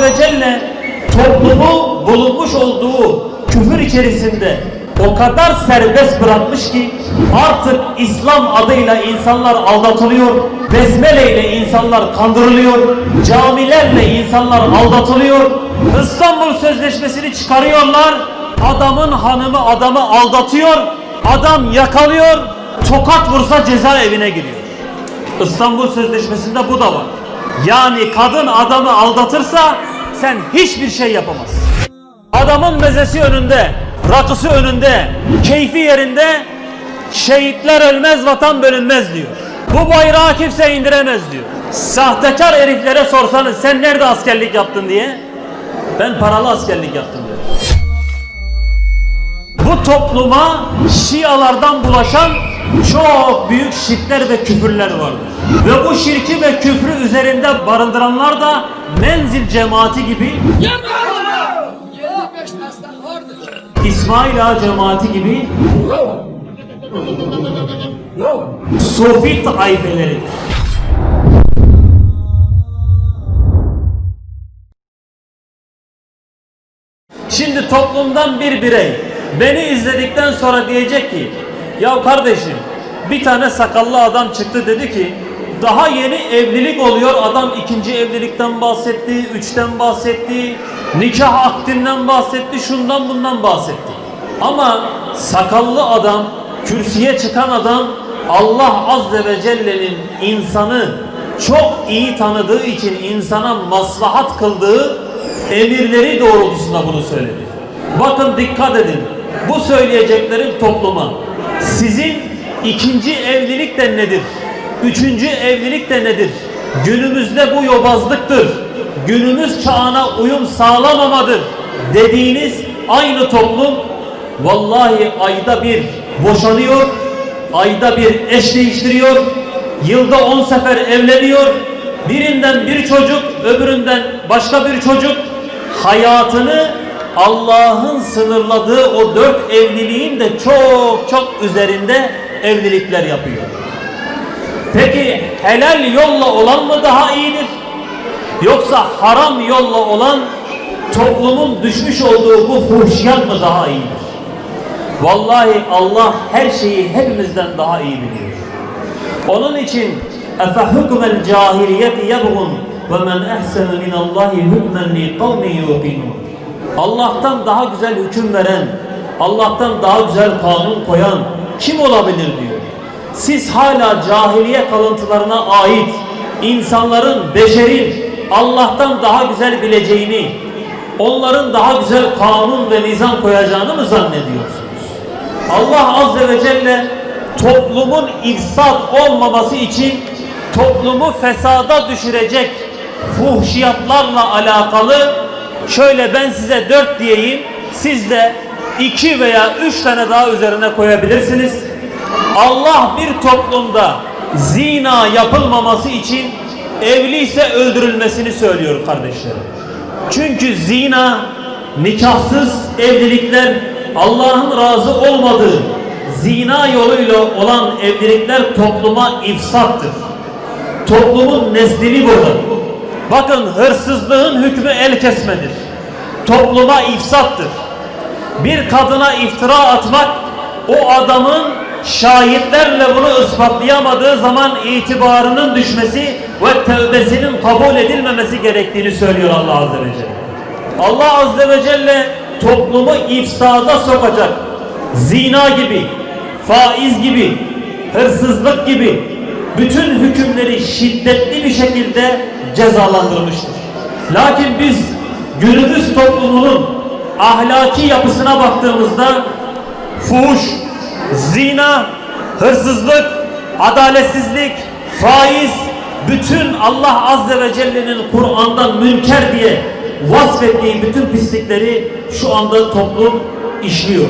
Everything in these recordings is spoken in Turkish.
Ve Celle toplumu bulunmuş olduğu küfür içerisinde o kadar serbest bırakmış ki artık İslam adıyla insanlar aldatılıyor, besmele ile insanlar kandırılıyor, camilerle insanlar aldatılıyor, İstanbul Sözleşmesi'ni çıkarıyorlar, adamın hanımı adamı aldatıyor, adam yakalıyor, tokat vursa cezaevine giriyor. İstanbul Sözleşmesi'nde bu da var. Yani kadın adamı aldatırsa sen hiçbir şey yapamazsın. Adamın mezesi önünde, rakısı önünde, keyfi yerinde şehitler ölmez vatan bölünmez diyor. Bu bayrağı kimse indiremez diyor. Sahtekar heriflere sorsanız sen nerede askerlik yaptın diye ben paralı askerlik yaptım diyor. Bu topluma Şialardan bulaşan çok büyük şirkler ve küfürler vardır. Ve bu şirki ve küfrü üzerinde barındıranlar da menzil cemaati gibi 25 meslek vardır. İsmail Ağa cemaati gibi Sufi taifeleridir. Şimdi toplumdan bir birey beni izledikten sonra diyecek ki ya kardeşim bir tane sakallı adam çıktı dedi ki daha yeni evlilik oluyor adam ikinci evlilikten bahsetti, üçten bahsetti, nikah akdinden bahsetti, şundan bundan bahsetti. Ama sakallı adam, kürsüye çıkan adam Allah Azze ve Celle'nin insanı çok iyi tanıdığı için insana maslahat kıldığı emirleri doğrultusunda bunu söyledi. Bakın dikkat edin. Bu söyleyeceklerim topluma. Sizin ikinci evlilik de nedir? Üçüncü evlilik de nedir? Günümüzde bu yobazlıktır. Günümüz çağına uyum sağlamamadır. Dediğiniz aynı toplum vallahi ayda bir boşanıyor, ayda bir eş değiştiriyor, yılda on sefer evleniyor, birinden bir çocuk, öbüründen başka bir çocuk hayatını Allah'ın sınırladığı o dört evliliğin de çok çok üzerinde evlilikler yapıyor. Peki helal yolla olan mı daha iyidir? Yoksa haram yolla olan toplumun düşmüş olduğu bu fuhşiyat mı daha iyidir? Vallahi Allah her şeyi hepimizden daha iyi biliyor. Onun için اَفَحُكْمَ الْجَاهِلِيَةِ يَبْغُونَ وَمَنْ اَحْسَنُ مِنَ اللّٰهِ حُكْمًا لِقَوْمٍ يُوقِنُونَ Allah'tan daha güzel hüküm veren, Allah'tan daha güzel kanun koyan kim olabilir diyor. Siz hala cahiliye kalıntılarına ait insanların, beşerin Allah'tan daha güzel bileceğini, onların daha güzel kanun ve nizam koyacağını mı zannediyorsunuz? Allah Azze ve Celle toplumun ifsat olmaması için toplumu fesada düşürecek fuhşiyatlarla alakalı şöyle ben size dört diyeyim siz de iki veya üç tane daha üzerine koyabilirsiniz. Allah bir toplumda zina yapılmaması için evliyse öldürülmesini söylüyor kardeşlerim. Çünkü zina, nikahsız evlilikler Allah'ın razı olmadığı zina yoluyla olan evlilikler topluma ifsattır. Toplumun neslini bozar. Bakın hırsızlığın hükmü el kesmedir. Topluma ifsattır. Bir kadına iftira atmak o adamın şahitlerle bunu ispatlayamadığı zaman itibarının düşmesi ve tövbesinin kabul edilmemesi gerektiğini söylüyor Allah Azze ve Celle. Allah Azze ve Celle toplumu ifsada sokacak zina gibi, faiz gibi, hırsızlık gibi bütün hükümleri şiddetli bir şekilde cezalandırmıştır. Lakin biz günümüz toplumunun ahlaki yapısına baktığımızda fuhuş, zina, hırsızlık, adaletsizlik, faiz, bütün Allah Azze ve Celle'nin Kur'an'dan münker diye vasfettiği bütün pislikleri şu anda toplum işliyor.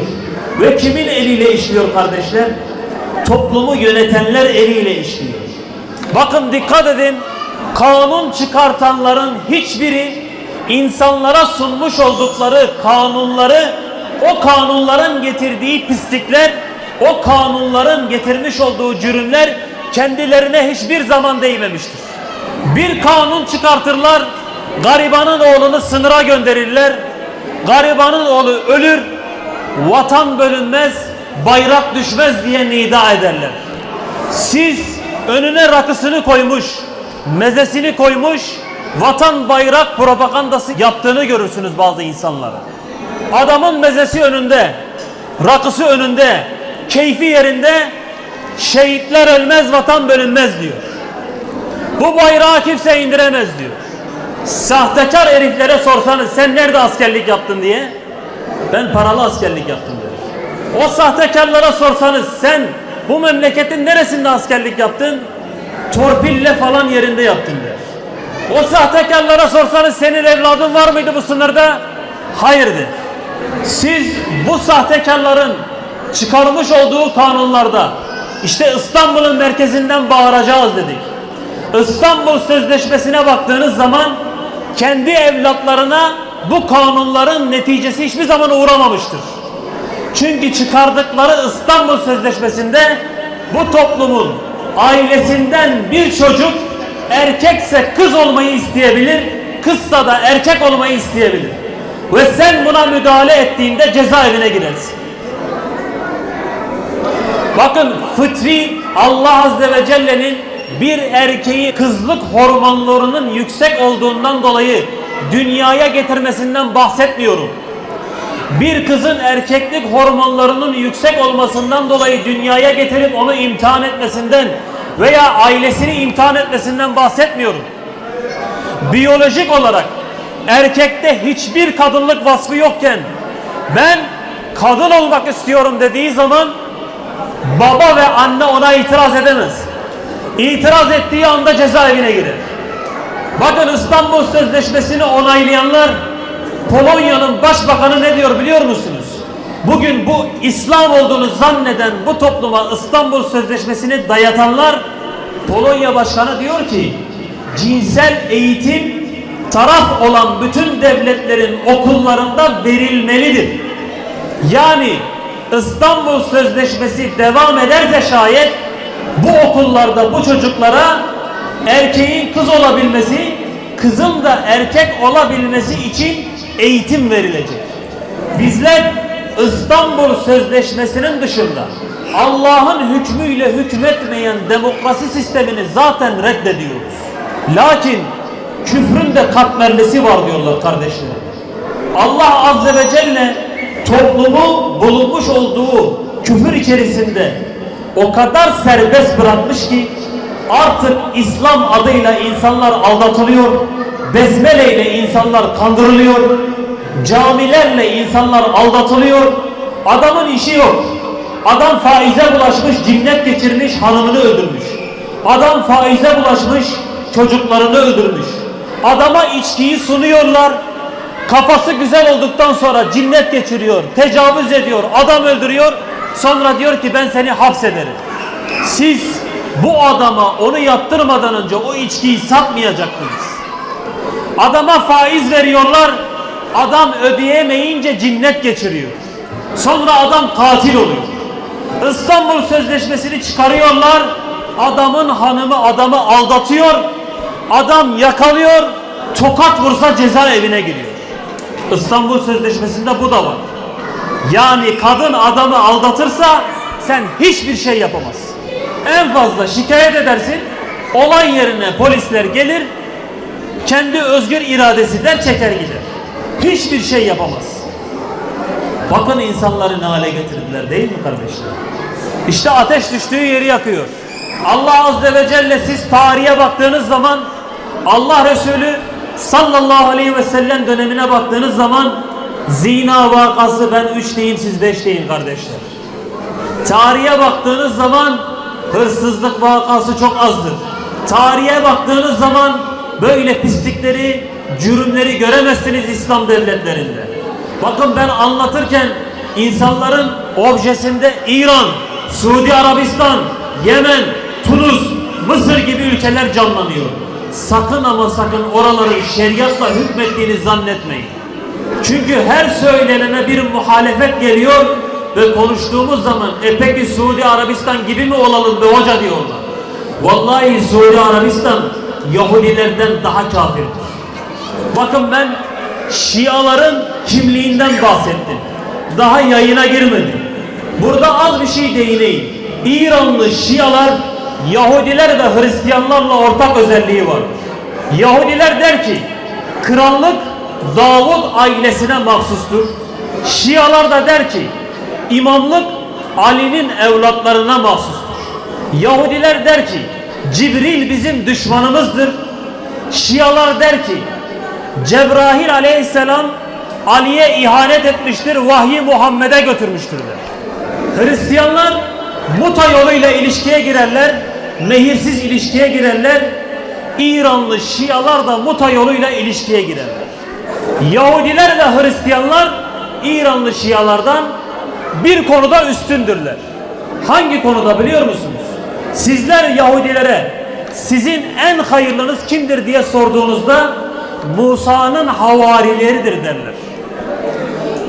Ve kimin eliyle işliyor kardeşler? Toplumu yönetenler eliyle işliyor. Bakın dikkat edin. Kanun çıkartanların hiçbiri insanlara sunmuş oldukları kanunları o kanunların getirdiği pislikler o kanunların getirmiş olduğu cürümler kendilerine hiçbir zaman değmemiştir. Bir kanun çıkartırlar Garibanın oğlunu sınıra gönderirler. Garibanın oğlu ölür. Vatan bölünmez, bayrak düşmez diye nida ederler. Siz önüne rakısını koymuş, mezesini koymuş, vatan bayrak propagandası yaptığını görürsünüz bazı insanlara. Adamın mezesi önünde, rakısı önünde, keyfi yerinde, şehitler ölmez, vatan bölünmez diyor. Bu bayrağı kimse indiremez diyor. Sahtekar heriflere sorsanız sen nerede askerlik yaptın diye, ben paralı askerlik yaptım. O sahtekarlara sorsanız sen bu memleketin neresinde askerlik yaptın? Torpille falan yerinde yaptın der. O sahtekarlara sorsanız senin evladın var mıydı bu sınırda? Hayır der. Siz bu sahtekarların çıkarmış olduğu kanunlarda işte İstanbul'un merkezinden bağıracağız dedik. İstanbul Sözleşmesi'ne baktığınız zaman kendi evlatlarına bu kanunların neticesi hiçbir zaman uğramamıştır. Çünkü çıkardıkları İstanbul Sözleşmesi'nde bu toplumun ailesinden bir çocuk erkekse kız olmayı isteyebilir, kızsa da erkek olmayı isteyebilir. Ve sen buna müdahale ettiğinde cezaevine girersin. Bakın fıtri Allah Azze ve Celle'nin bir erkeği kızlık hormonlarının yüksek olduğundan dolayı dünyaya getirmesinden bahsetmiyorum. Bir kızın erkeklik hormonlarının yüksek olmasından dolayı dünyaya getirip onu imtihan etmesinden veya ailesini imtihan etmesinden bahsetmiyorum. Biyolojik olarak erkekte hiçbir kadınlık vasfı yokken ben kadın olmak istiyorum dediği zaman baba ve anne ona itiraz edemez. İtiraz ettiği anda cezaevine girer. Bakın İstanbul Sözleşmesi'ni onaylayanlar Polonya'nın başbakanı ne diyor biliyor musunuz? Bugün bu İslam olduğunu zanneden bu topluma İstanbul Sözleşmesi'ni dayatanlar Polonya Başkanı diyor ki cinsel eğitim taraf olan bütün devletlerin okullarında verilmelidir. Yani İstanbul Sözleşmesi devam ederse şayet bu okullarda bu çocuklara erkeğin kız olabilmesi, kızın da erkek olabilmesi için eğitim verilecek. Bizler İstanbul Sözleşmesi'nin dışında Allah'ın hükmüyle hükmetmeyen demokrasi sistemini zaten reddediyoruz. Lakin küfrün de katmerlisi var diyorlar kardeşlerim. Allah Azze ve Celle toplumu bulunmuş olduğu küfür içerisinde o kadar serbest bırakmış ki artık İslam adıyla insanlar aldatılıyor, besmele ile insanlar kandırılıyor, camilerle insanlar aldatılıyor, adamın işi yok. Adam faize bulaşmış, cinnet geçirmiş, hanımını öldürmüş. Adam faize bulaşmış, çocuklarını öldürmüş. Adama içkiyi sunuyorlar, kafası güzel olduktan sonra cinnet geçiriyor, tecavüz ediyor, adam öldürüyor. Sonra diyor ki ben seni hapsederim. Siz bu adama onu yaptırmadan önce o içkiyi satmayacaktınız. Adama faiz veriyorlar. Adam ödeyemeyince cinnet geçiriyor. Sonra adam katil oluyor. İstanbul Sözleşmesi'ni çıkarıyorlar. Adamın hanımı adamı aldatıyor. Adam yakalıyor. Tokat vursa cezaevine giriyor. İstanbul Sözleşmesi'nde bu da var. Yani kadın adamı aldatırsa sen hiçbir şey yapamazsın. En fazla şikayet edersin. Olay yerine polisler gelir. Kendi özgür iradesi der çeker gider. Hiçbir şey yapamaz. Bakın insanları ne hale getirdiler değil mi kardeşler? İşte ateş düştüğü yeri yakıyor. Allah Azze ve Celle siz tarihe baktığınız zaman Allah Resulü sallallahu aleyhi ve sellem dönemine baktığınız zaman zina vakası ben üç diyeyim siz beş deyin kardeşler. Tarihe baktığınız zaman hırsızlık vakası çok azdır. Tarihe baktığınız zaman böyle pislikleri, cürümleri göremezsiniz İslam devletlerinde. Bakın ben anlatırken insanların objesinde İran, Suudi Arabistan, Yemen, Tunus, Mısır gibi ülkeler canlanıyor. Sakın ama sakın oraların şeriatla hükmettiğini zannetmeyin. Çünkü her söylenene bir muhalefet geliyor ve konuştuğumuz zaman e peki Suudi Arabistan gibi mi olalım be hoca diyorlar. Vallahi Suudi Arabistan Yahudilerden daha kafirdir. Bakın ben Şiaların kimliğinden bahsettim. Daha yayına girmedim. Burada az bir şey değineyim. İranlı Şialar Yahudiler ve Hristiyanlarla ortak özelliği var. Yahudiler der ki krallık Davud ailesine mahsustur. Şialar da der ki imamlık Ali'nin evlatlarına mahsustur. Yahudiler der ki Cibril bizim düşmanımızdır. Şialar der ki Cebrail aleyhisselam Ali'ye ihanet etmiştir, vahyi Muhammed'e götürmüştür der. Hristiyanlar muta yoluyla ilişkiye girerler, mehirsiz ilişkiye girerler. İranlı Şialar da muta yoluyla ilişkiye girerler. Yahudiler ve Hristiyanlar İranlı Şialardan bir konuda üstündürler. Hangi konuda biliyor musunuz? Sizler Yahudilere sizin en hayırlınız kimdir diye sorduğunuzda Musa'nın havarileridir derler.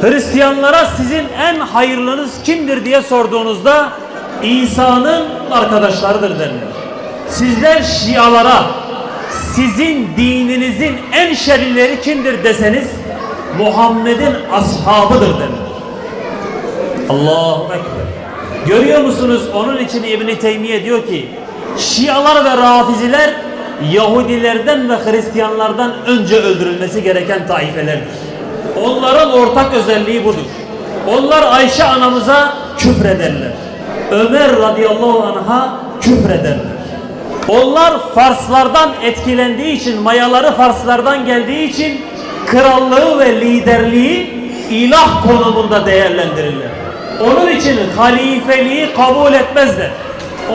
Hristiyanlara sizin en hayırlınız kimdir diye sorduğunuzda İsa'nın arkadaşlarıdır derler. Sizler Şialara sizin dininizin en şerlileri kimdir deseniz Muhammed'in ashabıdır derler. Allahu Ekber. Görüyor musunuz? Onun için İbn Teymiye diyor ki Şialar ve Rafiziler Yahudilerden ve Hristiyanlardan önce öldürülmesi gereken taifelerdir. Onların ortak özelliği budur. Onlar Ayşe anamıza küfrederler. Ömer radıyallahu anh'a küfrederler. Onlar Farslardan etkilendiği için, mayaları Farslardan geldiği için krallığı ve liderliği ilah konumunda değerlendirirler. Onun için halifeliği kabul etmezler.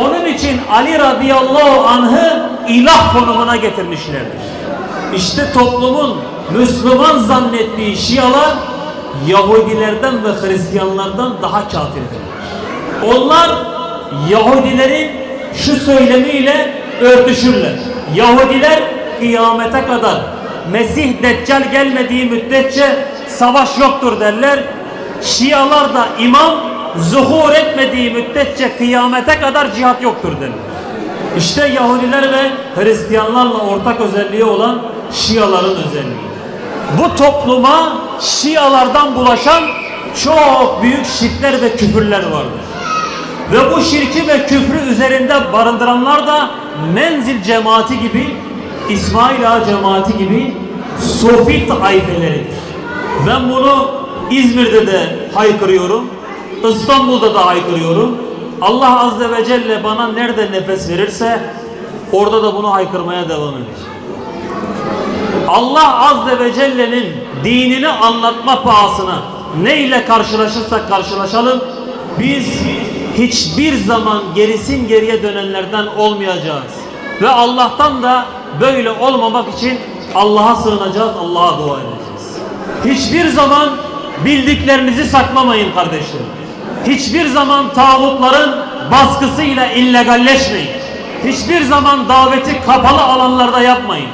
Onun için Ali radıyallahu anh'ı ilah konumuna getirmişlerdir. İşte toplumun Müslüman zannettiği Şialar Yahudilerden ve Hristiyanlardan daha kafirdirler. Onlar Yahudilerin şu söylemiyle örtüşürler. Yahudiler kıyamete kadar Mesih Deccal gelmediği müddetçe savaş yoktur derler. Şialar da imam zuhur etmediği müddetçe kıyamete kadar cihat yoktur derler. İşte Yahudiler ve Hristiyanlarla ortak özelliği olan Şiaların özelliği. Bu topluma Şialardan bulaşan çok büyük şirkler ve küfürler vardır. Ve bu şirki ve küfrü üzerinde barındıranlar da menzil cemaati gibi, İsmail Ağa cemaati gibi Sufi taifeleridir. Ben bunu İzmir'de de haykırıyorum, İstanbul'da da haykırıyorum. Allah Azze ve Celle bana nerede nefes verirse orada da bunu haykırmaya devam edeceğim. Allah Azze ve Celle'nin dinini anlatma pahasına ne ile karşılaşırsak karşılaşalım biz hiçbir zaman gerisin geriye dönenlerden olmayacağız. Ve Allah'tan da böyle olmamak için Allah'a sığınacağız, Allah'a dua edeceğiz. Hiçbir zaman bildiklerinizi saklamayın kardeşlerim. Hiçbir zaman tağutların baskısıyla illegalleşmeyin. Hiçbir zaman daveti kapalı alanlarda yapmayın.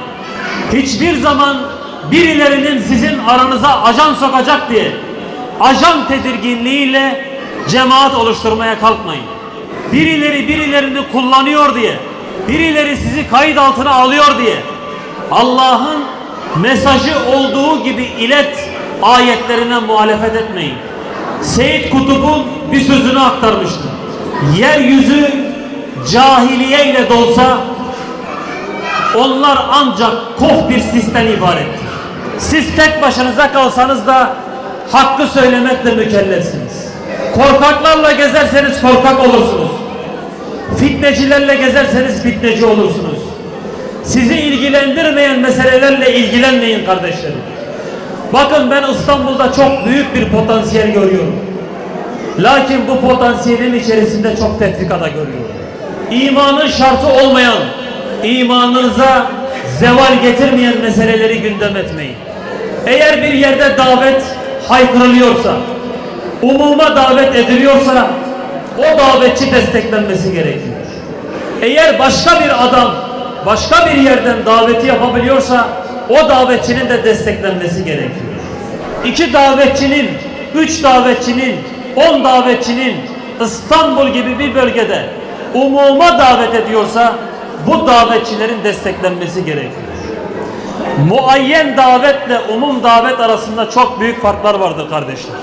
Hiçbir zaman birilerinin sizin aranıza ajan sokacak diye ajan tedirginliğiyle cemaat oluşturmaya kalkmayın. Birileri birilerini kullanıyor diye, birileri sizi kayıt altına alıyor diye Allah'ın mesajı olduğu gibi ilet ayetlerine muhalefet etmeyin. Seyit Kutub'un bir sözünü aktarmıştı. Yeryüzü cahiliye ile dolsa onlar ancak kof bir sisten ibarettir. Siz tek başınıza kalsanız da hakkı söylemekle mükellefsiniz. Korkaklarla gezerseniz korkak olursunuz. Fitnecilerle gezerseniz fitneci olursunuz. Sizi ilgilendirmeyen meselelerle ilgilenmeyin kardeşlerim. Bakın ben İstanbul'da çok büyük bir potansiyel görüyorum. Lakin bu potansiyelin içerisinde çok tefrikada görüyorum. İmanın şartı olmayan, imanınıza zeval getirmeyen meseleleri gündem etmeyin. Eğer bir yerde davet haykırılıyorsa, umuma davet ediliyorsa o davetçi desteklenmesi gerekiyor. Eğer başka bir adam başka bir yerden daveti yapabiliyorsa o davetçinin de desteklenmesi gerekiyor. İki davetçinin, üç davetçinin, on davetçinin İstanbul gibi bir bölgede umuma davet ediyorsa bu davetçilerin desteklenmesi gerekiyor. Muayyen davetle umum davet arasında çok büyük farklar vardır kardeşler.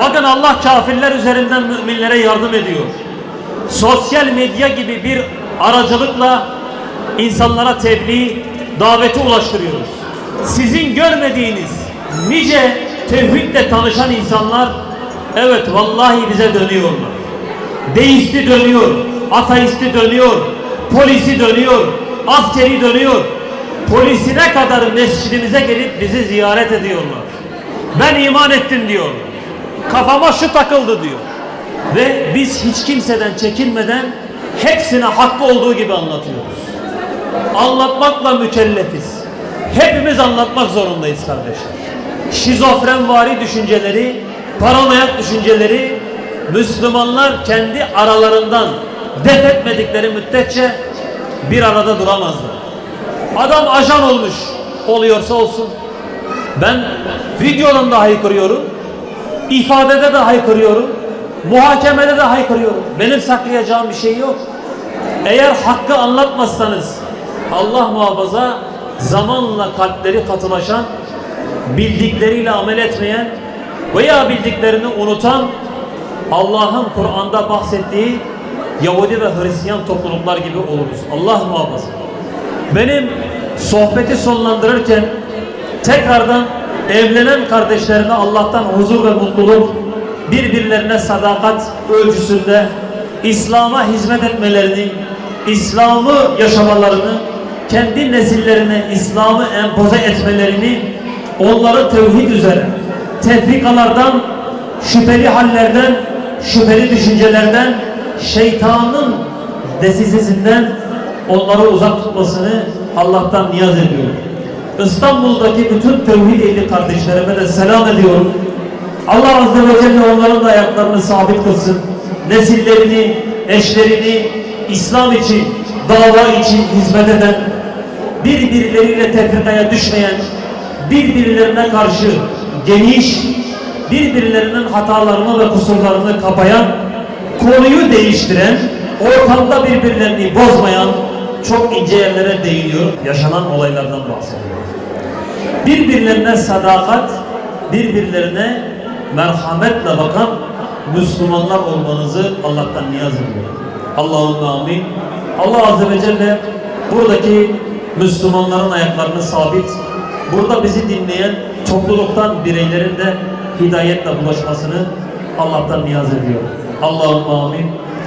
Bakın Allah kafirler üzerinden müminlere yardım ediyor. Sosyal medya gibi bir aracılıkla insanlara tebliğ, daveti ulaştırıyoruz. Sizin görmediğiniz nice tevhidle tanışan insanlar evet vallahi bize dönüyorlar. Deisti dönüyor, ateisti dönüyor, polisi dönüyor, askeri dönüyor. Polisine kadar mescidimize gelip bizi ziyaret ediyorlar. Ben iman ettim diyor. Kafama şu takıldı diyor. Ve biz hiç kimseden çekinmeden hepsine hakkı olduğu gibi anlatıyoruz. Anlatmakla mükellefiz. Hepimiz anlatmak zorundayız kardeşler. Şizofrenvari düşünceleri, paranoyak düşünceleri Müslümanlar kendi aralarından def etmedikleri müddetçe bir arada duramazlar. Adam ajan olmuş oluyorsa olsun. Ben videodan da haykırıyorum. ifadede de haykırıyorum. Muhakemede de haykırıyorum. Benim saklayacağım bir şey yok. Eğer hakkı anlatmazsanız Allah muhafaza zamanla kalpleri katılaşan, bildikleriyle amel etmeyen veya bildiklerini unutan Allah'ın Kur'an'da bahsettiği Yahudi ve Hristiyan topluluklar gibi oluruz. Allah muhafaza. Benim sohbeti sonlandırırken tekrardan evlenen kardeşlerime Allah'tan huzur ve mutluluk, birbirlerine sadakat ölçüsünde İslam'a hizmet etmelerini, İslam'ı yaşamalarını, kendi nesillerine İslam'ı empoze etmelerini, onları tevhid üzere, tefrikalardan, şüpheli hallerden, şüpheli düşüncelerden, şeytanın desisesinden onları uzak tutmasını Allah'tan niyaz ediyorum. İstanbul'daki bütün tevhid ehli kardeşlerime de selam ediyorum. Allah Azze ve Celle onların da ayaklarını sabit kılsın. Nesillerini, eşlerini İslam için, dava için hizmet eden, birbirleriyle tefrikaya düşmeyen, birbirlerine karşı geniş, birbirlerinin hatalarını ve kusurlarını kapayan, konuyu değiştiren, ortamda birbirlerini bozmayan çok ince yerlere değiniyor. Yaşanan olaylardan bahsediyor. Birbirlerine sadakat, birbirlerine merhametle bakan Müslümanlar olmanızı Allah'tan niyaz ediyorum. Allahümme amin. Allah Azze ve Celle buradaki Müslümanların ayaklarını sabit, burada bizi dinleyen topluluktan bireylerin de hidayetle bulaşmasını Allah'tan niyaz ediyorum. Allahümme amin.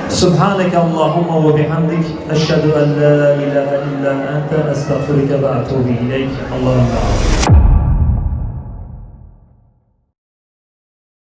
Subhaneke Allahumma ve bihamdik. Eşhedü en la ilahe illa ente estağfurike ve atubu ileyk. Allahümme amin.